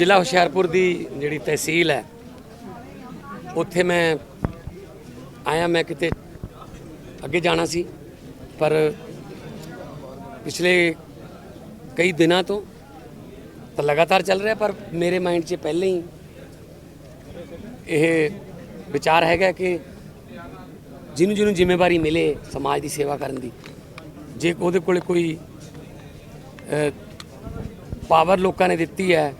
ਜ਼ਿਲ੍ਹਾ ਹੁਸ਼ਿਆਰਪੁਰ ਦੀ ਜਿਹੜੀ ਤਹਿਸੀਲ ਹੈ, ਉੱਥੇ ਮੈਂ ਆਇਆ, ਮੈਂ ਕਿਤੇ ਅੱਗੇ ਜਾਣਾ ਸੀ, ਪਰ ਪਿਛਲੇ ਕਈ ਦਿਨਾਂ ਤੋਂ ਤਾਂ ਲਗਾਤਾਰ ਚੱਲ ਰਿਹਾ, ਪਰ ਮੇਰੇ ਮਾਈਂਡ 'ਚ ਪਹਿਲਾਂ ਹੀ ਇਹ ਵਿਚਾਰ ਹੈਗਾ ਕਿ ਜਿਹਨੂੰ ਜਿਹਨੂੰ ਜ਼ਿੰਮੇਵਾਰੀ ਮਿਲੇ ਸਮਾਜ ਦੀ ਸੇਵਾ ਕਰਨ ਦੀ, ਜੇ ਉਹਦੇ ਕੋਲੇ ਕੋਈ ਪਾਵਰ ਲੋਕਾਂ ਨੇ ਦਿੱਤੀ ਹੈ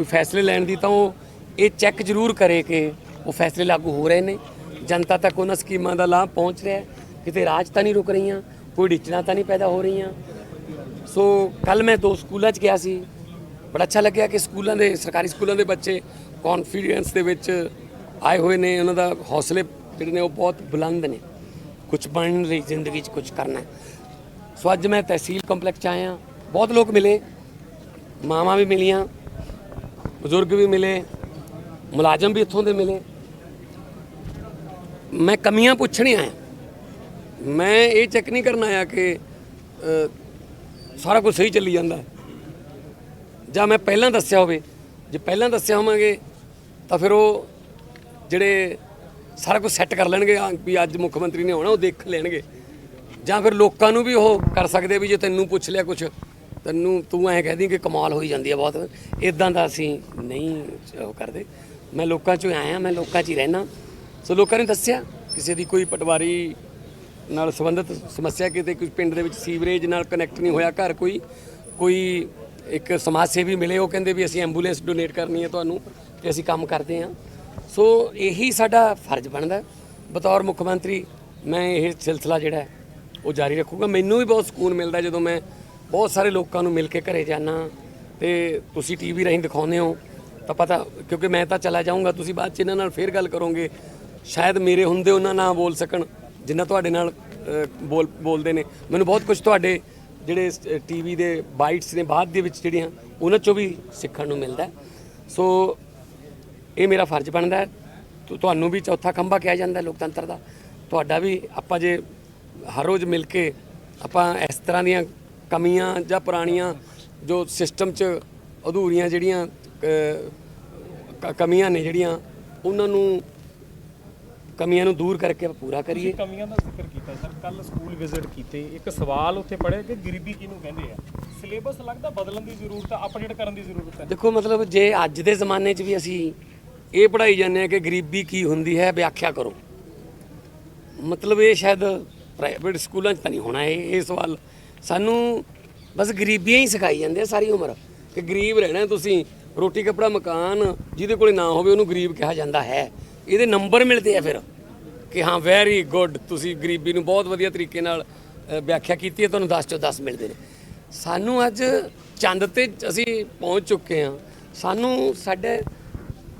ਕੋਈ ਫੈਸਲੇ ਲੈਣ ਦੀ ਤਾਂ ਉਹ ਇਹ ਚੈੱਕ ਜ਼ਰੂਰ ਕਰੇ ਕਿ ਉਹ ਫੈਸਲੇ ਲਾਗੂ ਹੋ ਰਹੇ ਨੇ। ਜਨਤਾ ਤੱਕ ਉਹਨਾਂ ਸਕੀਮਾਂ ਦਾ ਲਾਭ ਪਹੁੰਚ ਰਿਹਾ ਕਿਤੇ ਰਾਜ ਤਾਂ ਨਹੀਂ ਰੁਕ ਰਹੀਆਂ, ਕੋਈ ਡਿਚਣਾ ਤਾਂ ਨਹੀਂ ਪੈਦਾ ਹੋ ਰਹੀਆਂ। ਸੋ ਕੱਲ ਮੈਂ ਦੋ ਸਕੂਲਾਂ 'ਚ ਗਿਆ ਸੀ। ਬੜਾ ਅੱਛਾ ਲੱਗਿਆ ਕਿ ਸਕੂਲਾਂ ਦੇ, ਸਰਕਾਰੀ ਸਕੂਲਾਂ ਦੇ ਬੱਚੇ ਕੌਨਫੀਡੈਂਸ ਦੇ ਵਿੱਚ ਆਏ ਹੋਏ ਨੇ। ਉਹਨਾਂ ਦਾ ਹੌਸਲੇ ਜਿਹੜੇ ਨੇ ਉਹ ਬਹੁਤ ਬੁਲੰਦ ਨੇ। ਕੁਝ ਬਣਨ ਲਈ ਜ਼ਿੰਦਗੀ 'ਚ ਕੁਝ ਕਰਨਾ ਸੋ ਅੱਜ ਮੈਂ ਤਹਿਸੀਲ ਕੰਪਲੈਕਸ 'ਚ ਆਇਆ। ਬਹੁਤ ਲੋਕ ਮਿਲੇ। ਮਾਵਾਂ ਵੀ ਮਿਲੀਆਂ। ਬਜ਼ੁਰਗ ਵੀ ਮਿਲੇ, ਮੁਲਾਜ਼ਮ ਵੀ ਇੱਥੋਂ ਦੇ ਮਿਲੇ। ਮੈਂ ਕਮੀਆਂ ਪੁੱਛਣੀ ਆਇਆ। ਮੈਂ ਇਹ ਚੈੱਕ ਨਹੀਂ ਕਰਨ ਆਇਆ ਕਿ ਸਾਰਾ ਕੁਝ ਸਹੀ ਚੱਲੀ ਜਾਂਦਾ। ਜਾਂ ਮੈਂ ਪਹਿਲਾਂ ਦੱਸਿਆ ਹੋਵੇ, ਜੇ ਪਹਿਲਾਂ ਦੱਸਿਆ ਹੋਵਾਂਗੇ, ਤਾਂ ਫਿਰ ਉਹ ਜਿਹੜੇ ਸਾਰਾ ਕੁਝ ਸੈੱਟ ਕਰ ਲੈਣਗੇ ਵੀ ਅੱਜ ਮੁੱਖ ਮੰਤਰੀ ਨੇ ਆਉਣਾ, ਉਹ ਦੇਖ ਲੈਣਗੇ। ਜਾਂ ਫਿਰ ਲੋਕਾਂ ਨੂੰ ਵੀ ਉਹ ਕਰ ਸਕਦੇ ਵੀ ਜੇ ਤੈਨੂੰ ਪੁੱਛ ਲਿਆ ਕੁਝ ਤੈਨੂੰ ਤੂੰ ਐਂ ਕਹਿ ਦੀ ਕਿ ਕਮਾਲ ਹੋਈ ਜਾਂਦੀ ਹੈ ਬਹੁਤ। ਇਦਾਂ ਦਾ ਅਸੀਂ ਨਹੀਂ ਉਹ ਕਰਦੇ। ਮੈਂ ਲੋਕਾਂ 'ਚੋਂ ਆਇਆ, ਮੈਂ ਲੋਕਾਂ 'ਚ ਹੀ ਰਹਿਣਾ ਸੋ ਲੋਕਾਂ ਨੇ ਦੱਸਿਆ, ਕਿਸੇ ਦੀ ਕੋਈ ਪਟਵਾਰੀ ਨਾਲ ਸੰਬੰਧਿਤ ਸਮੱਸਿਆ, ਕਿਤੇ ਕੋਈ ਪਿੰਡ ਦੇ ਵਿੱਚ ਸੀਵਰੇਜ ਨਾਲ ਕਨੈਕਟ ਨਹੀਂ ਹੋਇਆ, ਘਰ ਕੋਈ ਕੋਈ ਇੱਕ ਸਮਾਜ ਸੇਵੀ ਮਿਲੇ, ਉਹ ਕਹਿੰਦੇ ਵੀ ਅਸੀਂ ਐਂਬੂਲੈਂਸ ਡੋਨੇਟ ਕਰਨੀ ਹੈ ਤੁਹਾਨੂੰ ਤੇ ਅਸੀਂ ਕੰਮ ਕਰਦੇ ਹਾਂ। ਸੋ ਇਹੀ ਸਾਡਾ ਫਰਜ਼ ਬਣਦਾ। ਬਤੌਰ ਮੁੱਖ ਮੰਤਰੀ, ਮੈਂ ਇਹ ਸਿਲਸਿਲਾ ਜਿਹੜਾ ਉਹ ਜਾਰੀ ਰੱਖੂਗਾ। ਮੈਨੂੰ ਵੀ ਬਹੁਤ ਸਕੂਨ ਮਿਲਦਾ ਜਦੋਂ ਮੈਂ ਬਹੁਤ ਸਾਰੇ ਲੋਕਾਂ ਨੂੰ ਮਿਲ ਕੇ ਘਰੇ ਜਾਣਾ ਤੇ ਤੁਸੀਂ ਟੀਵੀ ਰਾਹੀਂ ਦਿਖਾਉਂਦੇ ਹੋ, ਤਾਂ ਪਤਾ, ਕਿਉਂਕਿ ਮੈਂ ਤਾਂ ਚਲਾ ਜਾਊਂਗਾ, ਤੁਸੀਂ ਬਾਅਦ ਚ ਇਹਨਾਂ ਨਾਲ ਫੇਰ ਗੱਲ ਕਰੋਗੇ। ਸ਼ਾਇਦ ਮੇਰੇ ਹੁੰਦੇ ਉਹਨਾਂ ਨਾ ਬੋਲ ਸਕਣ, ਜਿੰਨਾ ਤੁਹਾਡੇ ਨਾਲ ਬੋਲ, ਬੋਲਦੇ ਨੇ। ਮੈਨੂੰ ਬਹੁਤ ਕੁਝ ਤੁਹਾਡੇ ਜਿਹੜੇ ਟੀਵੀ ਦੇ ਬਾਈਟਸ ਨੇ ਬਾਅਦ ਦੇ ਵਿੱਚ ਜਿਹੜੀਆਂ, ਉਹਨਾਂ ਚੋਂ ਵੀ ਸਿੱਖਣ ਨੂੰ ਮਿਲਦਾ ਸੋ, ਇਹ ਮੇਰਾ ਫਰਜ਼ ਬਣਦਾ ਤੁਹਾਨੂੰ ਵੀ ਚੌਥਾ ਖੰਭਾ ਕਿਹਾ ਜਾਂਦਾ ਲੋਕਤੰਤਰ ਦਾ। ਤੁਹਾਡਾ ਵੀ ਆਪਾਂ ਜੇ ਹਰ ਰੋਜ਼ ਮਿਲ ਕੇ ਆਪਾਂ ਇਸ ਤਰ੍ਹਾਂ ਦੀਆਂ ਕਮੀਆਂ ਜਾਂ ਪੁਰਾਣੀਆਂ ਜੋ ਸਿਸਟਮ 'ਚ ਅਧੂਰੀਆਂ ਜਿਹੜੀਆਂ ਕਮੀਆਂ ਨੇ ਜਿਹੜੀਆਂ ਉਹਨਾਂ ਨੂੰ ਕਮੀਆਂ ਨੂੰ ਦੂਰ ਕਰਕੇ ਪੂਰਾ ਕਰੀਏ। ਕਮੀਆਂ ਦਾ ਜ਼ਿਕਰ ਕੀਤਾ ਸਰ ਕੱਲ ਸਕੂਲ ਵਿਜ਼ਿਟ ਕੀਤੇ ਇੱਕ ਸਵਾਲ ਉੱਥੇ ਪੜਿਆ ਕਿ ਗਰੀਬੀ ਕਿਹਨੂੰ ਕਹਿੰਦੇ ਆ? ਸਿਲੇਬਸ ਲੱਗਦਾ ਬਦਲਣ ਦੀ ਜ਼ਰੂਰਤ ਆ ਅਪਡੇਟ ਕਰਨ ਦੀ ਜ਼ਰੂਰਤ ਹੈ? ਦੇਖੋ ਮਤਲਬ ਜੇ ਅੱਜ ਦੇ ਜ਼ਮਾਨੇ 'ਚ ਵੀ ਅਸੀਂ ਇਹ ਪੜਾਈ ਜਾਂਦੇ ਆ ਕਿ ਗਰੀਬੀ ਕੀ ਹੁੰਦੀ ਹੈ ਵਿਆਖਿਆ ਕਰੋ। ਮਤਲਬ ਇਹ ਸ਼ਾਇਦ ਪ੍ਰਾਈਵੇਟ ਸਕੂਲਾਂ 'ਚ ਤਾਂ ਨਹੀਂ ਹੋਣਾ ਇਹ ਇਹ ਸਵਾਲ ਸਾਨੂੰ ਬਸ ਗਰੀਬੀਆਂ ਹੀ ਸਿਖਾਈ ਜਾਂਦੇ ਆ ਸਾਰੀ ਉਮਰ। ਕਿ ਗਰੀਬ ਰਹਿਣਾ ਤੁਸੀਂ, ਰੋਟੀ, ਕੱਪੜਾ, ਮਕਾਨ, ਜਿਹਦੇ ਕੋਲੇ ਨਾ ਹੋਵੇ ਉਹਨੂੰ ਗਰੀਬ ਕਿਹਾ ਜਾਂਦਾ ਹੈ। ਇਹਦੇ ਨੰਬਰ ਮਿਲਦੇ ਆ ਫਿਰ। ਕਿ ਹਾਂ ਵੈਰੀ ਗੁੱਡ ਤੁਸੀਂ ਗਰੀਬੀ ਨੂੰ ਬਹੁਤ ਵਧੀਆ ਤਰੀਕੇ ਨਾਲ ਵਿਆਖਿਆ ਕੀਤੀ ਹੈ, ਤੁਹਾਨੂੰ 10 ਚੋਂ 10 ਮਿਲਦੇ ਨੇ। ਸਾਨੂੰ ਅੱਜ ਚੰਦ ਤੇ ਅਸੀਂ ਪਹੁੰਚ ਚੁੱਕੇ ਹਾਂ। ਸਾਨੂੰ ਸਾਡੇ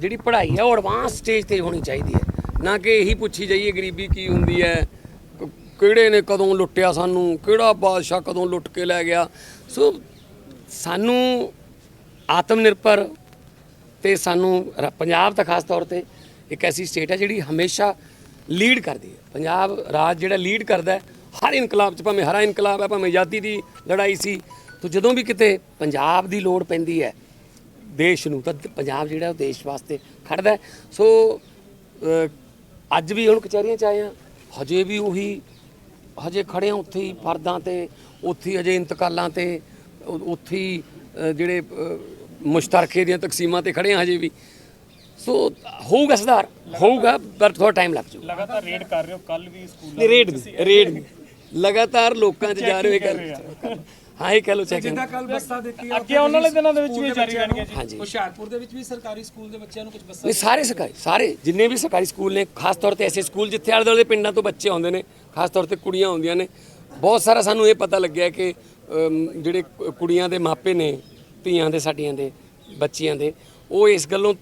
ਜਿਹੜੀ ਪੜ੍ਹਾਈ ਹੈ ਉਹ ਐਡਵਾਂਸ ਸਟੇਜ ਤੇ ਹੋਣੀ ਚਾਹੀਦੀ ਹੈ। ਨਾ ਕਿ ਇਹੀ ਪੁੱਛੀ ਜਾਈਏ ਗਰੀਬੀ ਕੀ ਹੁੰਦੀ ਹੈ। ਕਿਹੜੇ ਨੇ ਕਦੋਂ ਲੁੱਟਿਆ ਸਾਨੂੰ, ਕਿਹੜਾ ਬਾਦਸ਼ਾਹ ਕਦੋਂ ਲੁੱਟ ਕੇ ਲੈ ਗਿਆ। ਸੋ ਸਾਨੂੰ ਆਤਮ ਨਿਰਭਰ ਤੇ ਸਾਨੂੰ ਰ- ਪੰਜਾਬ ਤਾਂ ਖਾਸ ਤੌਰ ਤੇ ਇੱਕ ਐਸੀ ਸਟੇਟ ਹੈ ਜਿਹੜੀ ਹਮੇਸ਼ਾ ਲੀਡ ਕਰਦੀ ਹੈ। ਪੰਜਾਬ ਰਾਜ ਜਿਹੜਾ ਲੀਡ ਕਰਦਾ ਹੈ, ਹਰ ਇਨਕਲਾਬ ਚ, ਭਾਵੇਂ ਹਰਾ ਇਨਕਲਾਬ ਹੈ, ਭਾਵੇਂ ਆਜ਼ਾਦੀ ਦੀ ਲੜਾਈ ਸੀ, ਤਾਂ ਜਦੋਂ ਵੀ ਕਿਤੇ ਪੰਜਾਬ ਦੀ ਲੋੜ ਪੈਂਦੀ ਹੈ, ਦੇਸ਼ ਨੂੰ, ਤਾਂ ਪੰਜਾਬ ਜਿਹੜਾ ਉਹ ਦੇਸ਼ ਵਾਸਤੇ ਖੜਦਾ ਸੋ ਅੱਜ ਵੀ ਹੁਣ ਕਚਹਿਰੀਆਂ ਚ ਆਏ ਆ ਹਜੇ ਵੀ ਉਹੀ ਹਜੇ ਖੜੇ ਆ ਉੱਥੇ ਹੀ ਫਰਦਾਂ ਤੇ ਉੱਥੇ ਹੀ ਹਜੇ ਇੰਤਕਾਲਾਂ ਤੇ ਉੱਥੇ ਹੀ ਜਿਹੜੇ ਮੁਸ਼ਤਰਕੇ ਦੀਆਂ ਤਕਸੀਮਾਂ ਤੇ ਖੜੇ ਆ ਹਜੇ ਵੀ। ਸੋ ਹੋਊਗਾ ਸੁਧਾਰ ਹੋਊਗਾ ਪਰ ਥੋੜਾ ਟਾਈਮ ਲੱਗ ਜਾਊਗਾ। ਲਗਾਤਾਰ ਰੇਡ ਕਰ ਰਹੇ ਹੋ ਕੱਲ ਵੀ ਸਕੂਲ ਨਹੀਂ ਰੇਡ ਰੇਡ ਲਗਾਤਾਰ ਲੋਕਾਂ 'ਚ ਜਾ ਰਹੇ ਕਰ ਹਾਂ ਇਹ ਕਹ ਲੋ ਚੈਕਿੰਗ ਜਿੱਦਾਂ ਕੱਲ ਬੱਸਾਂ ਦੇਖੀ ਅੱਗੇ ਆਉਣ ਵਾਲੇ ਦਿਨਾਂ ਦੇ ਵਿੱਚ ਵੀ ਜਾਰੀ ਰਹਿਣਗੀਆਂ ਜੀ। ਹਾਂਜੀ। ਹੁਸ਼ਿਆਰਪੁਰ ਦੇ ਵਿੱਚ ਵੀ ਸਰਕਾਰੀ ਸਕੂਲ ਦੇ ਬੱਚਿਆਂ ਨੂੰ ਕੁਝ ਬੱਸਾਂ ਨਹੀਂ ਸਾਰੇ ਸਰਕਾਰੀ ਸਾਰੇ ਜਿੰਨੇ ਵੀ ਸਰਕਾਰੀ ਸਕੂਲ ਨੇ ਖਾਸ ਤੌਰ ਤੇ ਐਸੇ ਸਕੂਲ ਜਿੱਥੇ ਆਲੇ ਦੁਆਲੇ ਦੇ ਪਿੰਡਾਂ ਤੋਂ ਬੱਚੇ ਆਉਂਦੇ ਨੇ ਖਾਸ ਤੌਰ ਤੇ ਕੁੜੀਆਂ ਆਉਂਦੀਆਂ ਨੇ। ਬਹੁਤ ਸਾਰਾ ਸਾਨੂੰ ਇਹ ਪਤਾ ਲੱਗਿਆ ਕਿ ਜਿਹੜੇ ਕੁੜੀਆਂ ਦੇ ਮਾਪੇ ਨੇ, ਧੀਆਂ ਦੇ, ਸਾਡੀਆਂ ਦੇ, ਬੱਚੀਆਂ ਦੇ, ਉਹ ਇਸ ਗੱਲੋਂ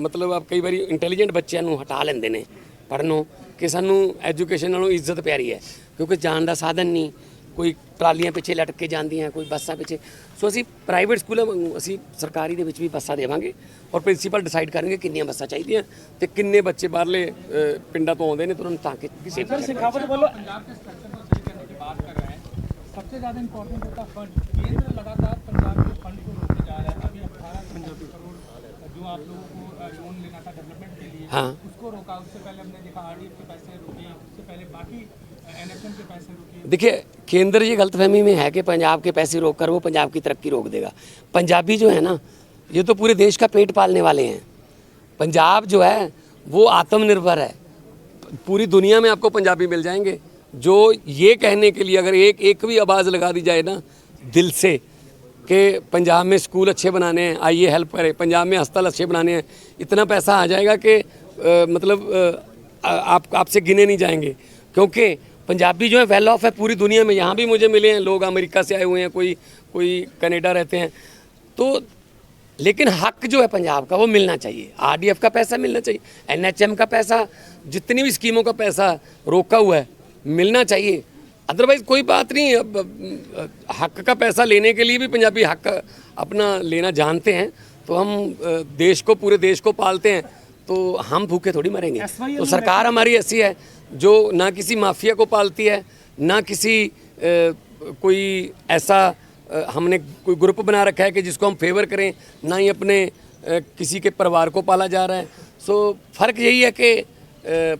ਮਤਲਬ ਆਪ ਕਈ ਵਾਰੀ ਇੰਟੈਲੀਜੈਂਟ ਬੱਚਿਆਂ ਨੂੰ ਹਟਾ ਲੈਂਦੇ ਨੇ ਪੜਨੋਂ ਕਿ ਸਾਨੂੰ ਐਜੂਕੇਸ਼ਨ ਨਾਲੋਂ ਇੱਜ਼ਤ ਪਿਆਰੀ ਹੈ। ਕਿਉਂਕਿ ਜਾਣ ਦਾ ਸਾਧਨ ਨਹੀਂ ਕੋਈ ਟਰਾਲੀਆਂ ਪਿੱਛੇ ਲਟਕ ਕੇ ਜਾਂਦੀਆਂ ਕੋਈ ਬੱਸਾਂ ਪਿੱਛੇ ਸੋ ਅਸੀਂ ਪ੍ਰਾਈਵੇਟ ਸਕੂਲਾਂ ਵਾਂਗੂ ਅਸੀਂ ਸਰਕਾਰੀ ਦੇ ਵਿੱਚ ਵੀ ਬੱਸਾਂ ਦੇਵਾਂਗੇ ਔਰ ਪ੍ਰਿੰਸੀਪਲ ਡਿਸਾਈਡ ਕਰਨਗੇ ਕਿੰਨੀਆਂ ਬੱਸਾਂ ਚਾਹੀਦੀਆਂ ਤੇ ਕਿੰਨੇ ਬੱਚੇ ਬਾਹਰਲੇ ਅ, ਪਿੰਡਾਂ ਤੋਂ ਆਉਂਦੇ ਨੇ ਤੇ ਉਹਨਾਂ ਨੂੰ ਤਾਂ ਕਿ ਕਿਸੇ ਸਰ ਸਿਖਾਵਤ ਵੱਲੋਂ पंजाब के स्ट्रक्चर को सही करने की बात कर रहे हैं सबसे ज्यादा इंपॉर्टेंट होता फंड केंद्र लगातार पंजाब के फंड को रोकने जा रहा है अभी अठारह पंजाबी करोड़ जो आप लोगों को लोन लेना था डेवलपमेंट के लिए हाँ उसको रोका उससे पहले हमने देखा आरडीएफ के पैसे रुके उससे पहले बाकी देखिए केंद्र ये गलतफहमी में है कि पंजाब के पैसे रोक कर वो पंजाब की तरक्की रोक देगा। पंजाबी जो है ना ये तो पूरे देश का पेट पालने वाले हैं। पंजाब जो है वो आत्मनिर्भर है। पूरी दुनिया में आपको पंजाबी मिल जाएँगे। जो ये कहने के लिए अगर एक एक भी आवाज़ लगा दी जाए ना दिल से कि पंजाब में स्कूल अच्छे बनाने हैं आइए हेल्प करें पंजाब में अस्पताल अच्छे बनाने हैं इतना पैसा आ जाएगा कि मतलब अ, आप आपसे गिने नहीं जाएँगे। क्योंकि पंजाबी जो है वेल ऑफ़ है पूरी दुनिया में। यहाँ भी मुझे मिले हैं, लोग अमेरिका से आए हुए हैं, कोई कोई कनाडा रहते हैं। तो लेकिन हक जो है पंजाब का, वो मिलना चाहिए। आरडीएफ का पैसा मिलना चाहिए एनएचएम का पैसा, जितनी भी स्कीमों का पैसा रोका हुआ है, मिलना चाहिए। अदरवाइज़ कोई बात नहीं, अब हक का पैसा लेने के लिए भी पंजाबी हक अपना लेना जानते हैं। तो हम देश को, पूरे देश को पालते हैं। तो हम भूखे थोड़ी मरेंगे। तो सरकार हमारी ऐसी है जो ना किसी माफिया को पालती है ना किसी अ, कोई ऐसा अ, हमने कोई ग्रुप बना रखा है कि जिसको हम फेवर करें ना ही अपने अ, किसी के परिवार को पाला जा रहा है। सो फ़र्क यही है कि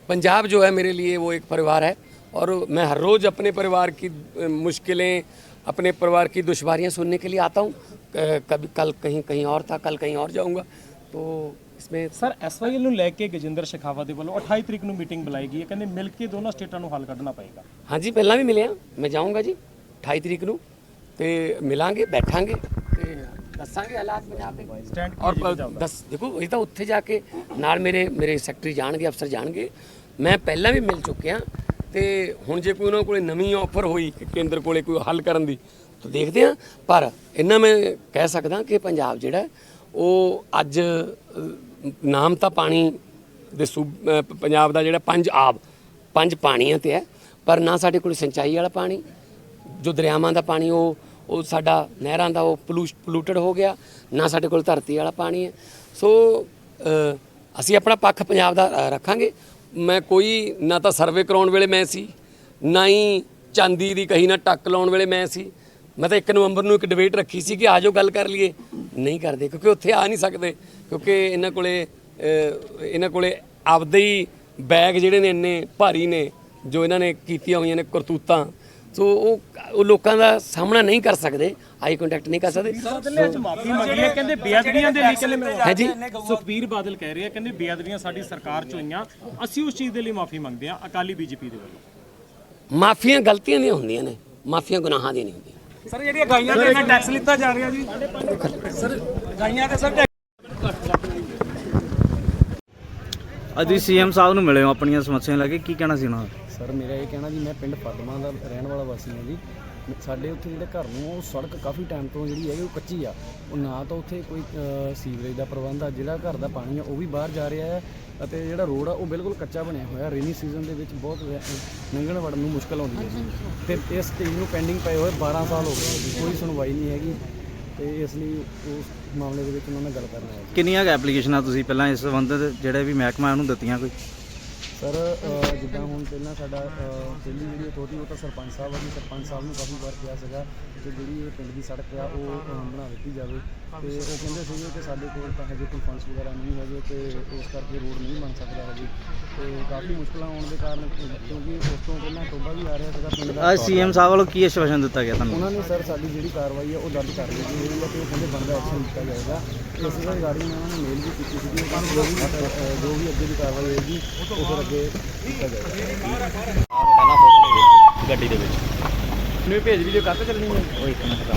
पंजाब जो है मेरे लिए वो एक परिवार है और मैं हर रोज़ अपने परिवार की मुश्किलें अपने परिवार की दुश्वारियाँ सुनने के लिए आता हूँ। कभी कल कहीं कहीं और था कल कहीं और जाऊँगा। तो इसमें ਸਰ ਐਸਵਾਈਐਲ ਨੂੰ ਲੈ ਕੇ ਗਜਿੰਦਰ ਸ਼ੇਖਾਵਤ ਦੇ ਵੱਲੋਂ 28 ਤਰੀਕ ਨੂੰ ਮੀਟਿੰਗ ਬੁਲਾਈ ਗਈ ਹੈ ਕਹਿੰਦੇ ਮਿਲ ਕੇ ਦੋਨਾਂ ਸਟੇਟਾਂ ਨੂੰ ਹੱਲ ਕੱਢਣਾ ਪਏਗਾ हाँ जी ਪਹਿਲਾਂ ਵੀ ਮਿਲੇ ਆ ਮੈਂ ਜਾਊਂਗਾ ਜੀ 28 ਤਰੀਕ ਨੂੰ ਤੇ ਮਿਲਾਂਗੇ ਬੈਠਾਂਗੇ ਤੇ ਦੱਸਾਂਗੇ ਹਾਲਾਤ ਪੰਜਾਬ ਦੇ ਸਟੈਂਡ ਔਰ ਪ- ਦੱਸ ਦੇਖੋ ਇਹ ਤਾਂ ਉੱਥੇ ਜਾ ਕੇ ਨਾਲ ਮੇਰੇ ਮੇਰੇ ਸੈਕਟਰੀ ਜਾਣਗੇ ਅਫਸਰ ਜਾਣਗੇ ਮੈਂ ਪਹਿਲਾਂ ਵੀ ਮਿਲ ਚੁੱਕਿਆ ਤੇ ਹੁਣ ਜੇ ਕੋਈ ਉਹਨਾਂ ਕੋਲੇ ਨਵੀਂ ਆਫਰ ਹੋਈ ਕਿ ਕੇਂਦਰ ਕੋਲੇ ਕੋਈ ਹੱਲ ਕਰਨ ਦੀ ਤਾਂ ਦੇਖਦੇ ਆ ਪਰ ਇਹਨਾਂ ਮੈਂ ਕਹਿ ਸਕਦਾ ਕਿ ਪੰਜਾਬ ਜਿਹੜਾ ਹੈ, ਉਹ ਅੱਜ ਅ, ਨਾਮ ਤਾਂ ਪਾਣੀ ਦੇ ਸੂਬ ਪੰਜਾਬ ਦਾ ਜਿਹੜਾ ਪੰਜ ਆਬ, ਪੰਜ ਪਾਣੀਆਂ ਤੇ ਹੈ, ਪਰ ਨਾ ਸਾਡੇ ਕੋਲ ਸਿੰਚਾਈ ਵਾਲਾ ਪਾਣੀ, ਜੋ ਦਰਿਆਵਾਂ ਦਾ ਪਾਣੀ, ਉਹ ਉਹ ਸਾਡਾ ਨਹਿਰਾਂ ਦਾ, ਉਹ ਪੋਲੂਟਡ ਹੋ ਗਿਆ, ਨਾ ਸਾਡੇ ਕੋਲ ਧਰਤੀ ਵਾਲਾ ਪਾਣੀ ਹੈ। ਸੋ ਅਸੀਂ ਆਪਣਾ ਪੱਖ ਪੰਜਾਬ ਦਾ ਰੱਖਾਂਗੇ। ਮੈਂ ਕੋਈ, ਨਾ ਤਾਂ ਸਰਵੇ ਕਰਾਉਣ ਵੇਲੇ ਮੈਂ ਸੀ, ਨਾ ਹੀ ਚਾਂਦੀ ਦੀ ਕਹੀ ਨਾ ਟੱਕ ਲਾਉਣ ਵੇਲੇ ਮੈਂ ਸੀ। ਮੈਂ ਤਾਂ 1 ਨਵੰਬਰ ਨੂੰ ਇੱਕ ਡਿਬੇਟ ਰੱਖੀ ਸੀ ਕਿ ਆਜੋ ਗੱਲ ਕਰ ਲਈਏ। ਨਹੀਂ ਕਰਦੇ ਕਿਉਂਕਿ ਉੱਥੇ ਆ ਨਹੀਂ ਸਕਦੇ ਕਿਉਂਕਿ ਇਹਨਾਂ ਕੋਲੇ ਇਹਨਾਂ ਕੋਲੇ ਆਪਦੇ ਹੀ ਬੈਗ ਜਿਹੜੇ ਨੇ ਇੰਨੇ ਭਾਰੀ ਨੇ ਜੋ ਇਹਨਾਂ ਨੇ ਕੀਤੀਆਂ ਹੋਈਆਂ ਨੇ ਕਰਤੂਤਾਂ। ਸੋ ਉਹ ਉਹ ਲੋਕਾਂ ਦਾ ਸਾਹਮਣਾ ਨਹੀਂ ਕਰ ਸਕਦੇ ਆਈ ਕੰਟੈਕਟ ਨਹੀਂ ਕਰ ਸਕਦੇ। ਬਦਲੇ ਚ ਮਾਫੀ ਮੰਗੀ ਹੈ ਕਹਿੰਦੇ ਬੇਅਦਬੀਆਂ ਦੇ ਲਈ ਕਹਿੰਦੇ ਹੈ ਜੀ ਸੁਖਬੀਰ ਬਾਦਲ ਕਹਿ ਰਹੇ ਆ ਕਹਿੰਦੇ ਬੇਅਦਬੀਆਂ ਸਾਡੀ ਸਰਕਾਰ ਚ ਹੋਈਆਂ ਅਸੀਂ ਉਸ ਚੀਜ਼ ਦੇ ਲਈ ਮਾਫੀ ਮੰਗਦੇ ਆ ਅਕਾਲੀ ਬੀਜੇਪੀ ਦੇ ਵੱਲੋਂ। ਮਾਫੀਆਂ ਗਲਤੀਆਂ ਦੀਆਂ ਹੁੰਦੀਆਂ ਨੇ ਮਾਫੀਆਂ ਗੁਨਾਹਾਂ ਦੀਆਂ ਨਹੀਂ ਹੁੰਦੀਆਂ। ਸਰ ਜਿਹੜੀਆਂ ਗਾਈਆਂ ਤੇ ਇਹਨਾਂ ਟੈਕਸ ਲਿੱਤਾ ਜਾ ਰਿਹਾ ਜੀ। ਸਰ ਗਾਈਆਂ ਤੇ ਸਰ ਅੱਜ ਤੁਸੀਂ ਸੀਐਮ ਸਾਹਿਬ ਨੂੰ ਮਿਲੇ ਹੋ ਆਪਣੀਆਂ ਸਮੱਸਿਆਵਾਂ ਲੈ ਕੇ। ਕੀ ਕਹਿਣਾ ਸੀ ਉਹਨਾਂ ਦਾ? ਸਰ ਮੇਰਾ ਇਹ ਕਹਿਣਾ ਜੀ ਮੈਂ ਪਿੰਡ ਪਦਮਾ ਦਾ ਰਹਿਣ ਵਾਲਾ ਵਾਸੀ ਹਾਂ ਜੀ। ਸਾਡੇ ਉੱਥੇ ਜਿਹੜੇ ਘਰ ਨੂੰ, ਉਹ ਸੜਕ ਕਾਫੀ ਟਾਈਮ ਤੋਂ ਜਿਹੜੀ ਹੈਗੀ ਉਹ ਕੱਚੀ ਆ। ਉਹ ਨਾ ਤਾਂ ਉੱਥੇ ਕੋਈ ਸੀਵਰੇਜ ਦਾ ਪ੍ਰਬੰਧ ਆ, ਜਿਹੜਾ ਘਰ ਦਾ ਪਾਣੀ ਆ, ਉਹ ਵੀ ਬਾਹਰ ਜਾ ਰਿਹਾ ਹੈ ਅਤੇ ਜਿਹੜਾ ਰੋਡ ਆ, ਉਹ ਬਿਲਕੁਲ ਕੱਚਾ ਬਣਿਆ ਹੋਇਆ। ਰੇਨੀ ਸੀਜ਼ਨ ਦੇ ਵਿੱਚ ਬਹੁਤ ਵੈ- ਲੰਘਣ ਵੜਨ ਨੂੰ ਮੁਸ਼ਕਲ ਆਉਂਦੀ ਹੈ। ਜੀ ਤੇ ਇਸ ਚੀਜ਼ ਨੂੰ ਪੈਂਡਿੰਗ ਪਏ ਹੋਏ 12 ਸਾਲ ਹੋ ਗਏ ਕੋਈ ਸੁਣਵਾਈ ਨਹੀਂ ਹੈਗੀ। ਤੇ ਇਸ ਲਈ ਉਸ ਮਾਮਲੇ ਦੇ ਵਿੱਚ ਉਹਨਾਂ ਨਾਲ ਗੱਲ ਕਰਨਾ ਹੈ। ਕਿੰਨੀਆਂ ਐਪਲੀਕੇਸ਼ਨਾਂ ਤੁਸੀਂ ਪਹਿਲਾਂ ਇਸ ਸੰਬੰਧਿਤ ਜਿਹੜੇ ਵੀ ਮਹਿਕਮਾ ਉਹਨੂੰ ਦਿੱਤੀਆਂ ਕੋਈ? ਸਰ ਜਿੱਦਾਂ ਹੁਣ ਪਹਿਲਾਂ ਸਾਡਾ ਪਹਿਲੀ ਜਿਹੜੀ ਅਥਾਰਟੀ ਉਹ ਤਾਂ ਸਰਪੰਚ ਸਾਹਿਬ ਆ ਜੀ। ਸਰਪੰਚ ਸਾਹਿਬ ਨੂੰ ਕਾਫੀ ਵਾਰ ਕਿਹਾ ਸੀਗਾ ਕਿ ਜਿਹੜੀ ਇਹ ਪਿੰਡ ਦੀ ਸੜਕ ਆ ਉਹ ਬਣਾ ਦਿੱਤੀ ਜਾਵੇ। ਤੇ ਉਹ ਕਹਿੰਦੇ ਸੀਗੇ ਕਿ ਸਾਡੇ ਕੋਲ ਤਾਂ ਹਜੇ ਕੋਈ ਫੰਡਸ ਵਗੈਰਾ ਨਹੀਂ ਹੈਗੇ ਤੇ ਉਸ ਕਰਕੇ ਰੋਡ ਨਹੀਂ ਬਣ ਸਕਦਾ ਹਜੇ। ਤੇ ਕਾਫੀ ਮੁਸ਼ਕਲਾਂ ਆਉਣ ਦੇ ਕਾਰਨ ਕਿਉਂਕਿ ਉਸ ਤੋਂ ਪਹਿਲਾਂ ਟੋਬਾ ਵੀ ਆ ਰਿਹਾ ਸੀਗਾ ਪਿੰਡ ਦਾ ਅੱਜ ਸੀਐਮ ਸਾਹਿਬ ਵੱਲੋਂ ਕੀ ਆਸ਼ਵਾਸਨ ਦਿੱਤਾ ਗਿਆ ਤੁਹਾਨੂੰ? ਉਹਨਾਂ ਨੇ ਸਰ ਸਾਡੀ ਜਿਹੜੀ ਕਾਰਵਾਈ ਹੈ ਉਹ ਦਰਜ ਕਰ ਲਈ ਜੀ ਹੋਈ ਹੈ। ਤੇ ਉਹ ਕਹਿੰਦੇ ਬਣਦਾ ਐਕਸ਼ਨ ਲਿੱਤਾ ਜਾਏਗਾ। ਇਸ ਦਾ ਰਿਗਾਰਡਿੰਗ ਮੈਂ ਉਹਨਾਂ ਨੂੰ ਮੇਲ ਵੀ ਕੀਤੀ ਸੀ ਜੋ ਵੀ ਜੋ ਵੀ ਅੱਗੇ ਦੀ ਕਾਰਵਾਈ ਹੋਏਗੀ ਉਹ ਫਿਰ ਅੱਗੇ ਕੀਤਾ ਜਾਏਗਾ। ਗੱਡੀ ਦੇ ਵਿੱਚ। ਨੂੰ ਭੇਜ ਵੀਡੀਓ ਕੱਟ ਚੱਲਣੀ ਹੈ? ਉਹ ਇੱਕ ਮਿੰਟ ਦਾ